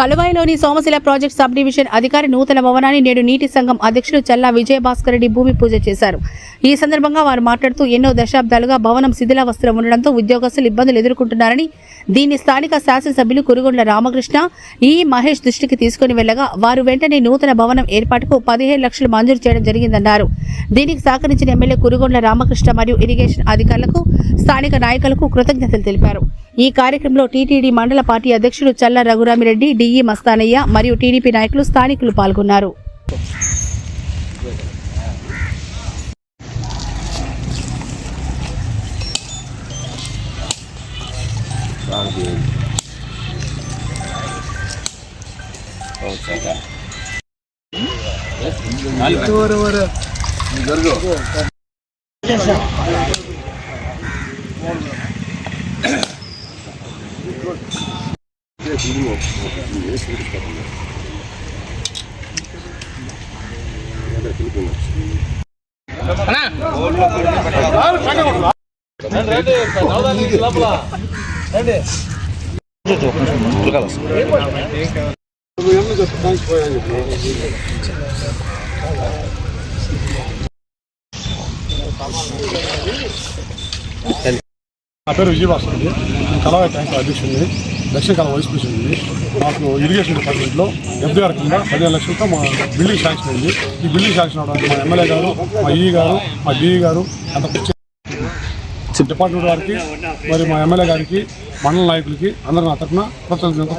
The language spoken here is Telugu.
కలువాయిలోని సోమశిల ప్రాజెక్ట్ సబ్ డివిజన్ అధికారి నూతన భవనాన్ని నేడు నీటి సంఘం అధ్యక్షుడు చల్లా విజయభాస్కర్ రెడ్డి భూమి పూజ చేశారు. ఈ సందర్భంగా వారు మాట్లాడుతూ ఎన్నో దశాబ్దాలుగా భవనం శిథిలావస్థలో ఉండడంతో ఉద్యోగస్తులు ఇబ్బందులు ఎదుర్కొంటున్నారని దీన్ని స్థానిక శాసనసభ్యులు కురుగొండ్ల రామకృష్ణ ఈ మహేష్ దృష్టికి తీసుకుని వెళ్ళగా వారు వెంటనే నూతన భవనం ఏర్పాటుకు పదిహేను లక్షలు మంజూరు చేయడం జరిగిందన్నారు. దీనికి సహకరించిన ఎమ్మెల్యే కురుగొండ్ల రామకృష్ణ మరియు ఇరిగేషన్ అధికారులకు స్థానిక నాయకులకు కృతజ్ఞతలు తెలిపారు. ఈ కార్యక్రమంలో టీటీడీ మండల పార్టీ అధ్యక్షుడు చల్ల రఘురామిరెడ్డి బియ్యి మస్తానయ్య మరియు టీడీపీ నాయకులు స్థానికులు పాల్గొన్నారు. నా పేరు విజయభాస్కర్ అండి. కలవాయి ట్యాంక్ అధ్యక్షుడిని. దక్షిణ కాలం వైస్ ఉంది మాకు ఇరిగేషన్ డిపార్ట్మెంట్లో ఎఫ్డీఆర్ కింద పదిహేను లక్షలతో మా బిల్డింగ్ శాంక్షన్ అయింది. ఈ బిల్డింగ్ శాంక్షన్ అవడానికి మా ఎమ్మెల్యే గారు మా ఈ గారు మా డిఈ గారు అంత డిపార్ట్మెంట్ వారికి మరి మా ఎమ్మెల్యే గారికి మండల నాయకులకి అందరూ నా తరఫున కృతజ్ఞత